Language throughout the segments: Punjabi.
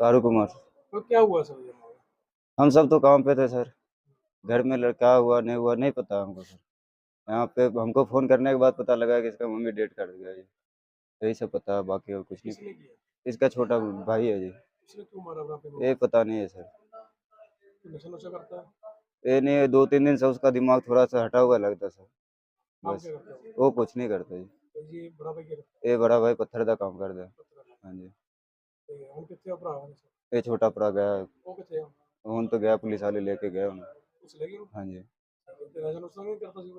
कारू कुमार। तो क्या हुआ सर हम सब तो काम पे थे सर। घर में लड़का हुआ नहीं हुआ नहीं पता हमको सर। यहाँ पे हमको फ़ोन करने के बाद पता लगा कि इसका मम्मी डेट कर गया जी। यही सब पता बाकी और कुछ नहीं। इसका छोटा भाई है जी। ये पता नहीं है सर। तो ये नहीं दो तीन दिन से उसका दिमाग थोड़ा सा हटा हुआ लगता सर। बस। वो कुछ नहीं करता जी। ये बड़ा भाई पत्थर का काम करता है। है हाँ जी। ਇਹ ਛੋਟਾ ਭਰਾ ਗਿਆ। ਉਹ ਕਿੱਥੇ ਆ ਹੁਣ? ਤਾਂ ਗਿਆ ਪੁਲਿਸ ਵਾਲੇ ਲੈ ਕੇ ਗਏ ਹੁਣ। ਹਾਂਜੀ।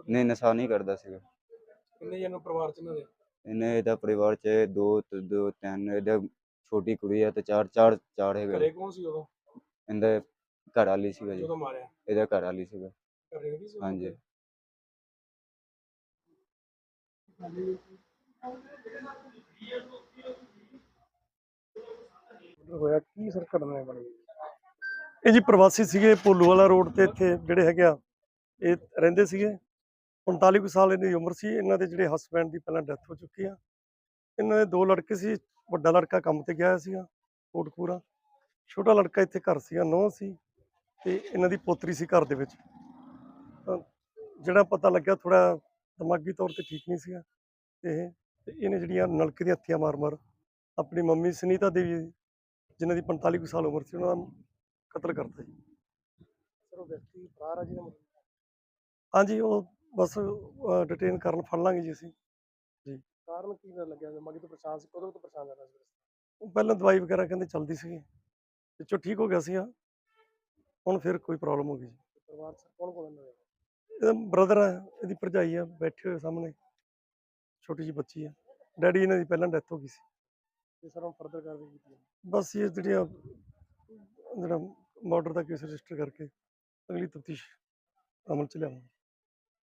ਤੇ ਨਸ਼ਾ ਨਹੀਂ ਕਰਦਾ ਸੀ ਕਿੰਨੇ ਇਹਨਾਂ ਪਰਿਵਾਰ ਚ ਦੋ ਛੋਟੀ ਕੁੜੀ ਆ ਤੇ ਚਾਰ ਚਾਰ ਚਾਰ ਹੈਗੇ। ਘਰੇ ਕੌਣ ਘਰ ਵਾਲੀ ਸੀਗਾ ਜੀ। ਜਦੋਂ ਘਰ ਵਾਲੀ ਸੀਗਾ। ਘਰੇ ਸੀ ਹਾਂਜੀ। ਹੋਇਆ? ਕੀ ਸਰ ਘਟਨਾ ਬਣੀ? ਇਹ ਜੀ ਪ੍ਰਵਾਸੀ ਸੀਗੇ ਭੋਲੂ ਵਾਲਾ ਰੋਡ ਤੇ ਇੱਥੇ ਜਿਹੜੇ ਹੈਗੇ ਆ, ਇਹ ਰਹਿੰਦੇ ਸੀਗੇ। 45 ਕੁ ਸਾਲ ਇਹਨਾਂ ਦੀ ਉਮਰ ਸੀ, ਇਹਨਾਂ ਦੇ ਜਿਹੜੇ ਹਸਬੈਂਡ ਦੀ ਪਹਿਲਾਂ ਡੈਥ ਹੋ ਚੁੱਕੀ ਆ। ਇਹਨਾਂ ਦੇ ਦੋ ਲੜਕੇ ਸੀ, ਵੱਡਾ ਲੜਕਾ ਕੰਮ ਤੇ ਗਿਆ ਸੀਗਾ, ਕੋਟਕਪੂਰਾ। ਛੋਟਾ ਲੜਕਾ ਇੱਥੇ ਘਰ ਸੀਗਾ, ਨੌ ਸੀ ਤੇ ਇਹਨਾਂ ਦੀ ਪੋਤਰੀ ਸੀ ਘਰ ਦੇ ਵਿੱਚ। ਜਿਹੜਾ ਪਤਾ ਲੱਗਿਆ ਥੋੜਾ ਦਿਮਾਗੀ ਤੌਰ ਤੇ ਠੀਕ ਨਹੀਂ ਸੀਗਾ ਤੇ ਇਹਨੇ ਜਿਹੜੀਆਂ ਨਲਕੇ ਦੀਆਂ ਹੱਥੀਆਂ ਮਾਰ-ਮਾਰ ਆਪਣੀ ਮੰਮੀ ਸੁਨੀਤਾ ਦੇਵੀ ਜਿਨ੍ਹਾਂ ਦੀ 45 ਕੁ ਸਾਲ ਉਮਰ ਸੀ ਉਹਨਾਂ ਦਾ ਕਤਲ ਕਰਤਾ ਜੀ। ਸਰ ਉਹ ਵਿਅਕਤੀ ਫਰਾਰ ਆ ਜਿਹਨੇ ਹਾਂਜੀ ਉਹ ਬਸ ਡਿਟੇਨ ਕਰਨ ਫੜ ਲਾਂਗੇ ਜੀ ਅਸੀਂ। ਕਾਰਨ ਕੀ ਪਤਾ ਲੱਗਿਆ? ਦਿਮਾਗੀ ਤੋਂ ਪਰੇਸ਼ਾਨ ਸੀ ਕਦੋਂ ਤੋਂ ਪਰੇਸ਼ਾਨ ਰਹਿ ਰਿਹਾ ਸੀ? ਉਹ ਪਹਿਲਾਂ ਦਵਾਈ ਵਗੈਰਾ ਕਹਿੰਦੇ ਚੱਲਦੀ ਸੀਗੀ। ਵਿੱਚੋਂ ਠੀਕ ਹੋ ਗਿਆ ਸੀ ਹੁਣ ਫਿਰ ਕੋਈ ਪ੍ਰੋਬਲਮ ਹੋ ਗਈ ਜੀ। ਪਰਿਵਾਰ ਚ ਕੌਣ ਕੌਣ ਦੇ ਇਹਦਾ ਬ੍ਰਦਰ ਹੈ ਇਹਦੀ ਭਰਜਾਈ ਆ ਬੈਠੇ ਹੋਏ ਸਾਹਮਣੇ। ਛੋਟੀ ਜਿਹੀ ਬੱਚੀ ਆ। ਡੈਡੀ ਇਹਨਾਂ ਦੀ ਪਹਿਲਾਂ ਡੈਥ ਹੋ ਗਈ ਸੀ। ਤੇ ਸਰ ਉਹ ਫਰਦਰ ਕਾਰਵਾਈ ਕੀਤੀ ਹੈ। ਬਸ ਇਹ ਜਿਹੜੀਆਂ, ਜਿਹੜਾ ਮਰਡਰ ਦਾ ਕੇਸ ਰਜਿਸਟਰ ਕਰਕੇ ਅਗਲੀ ਤਫਤੀਸ਼ ਅਮਲ ਚ ਲਿਆਵਾਂਗੇ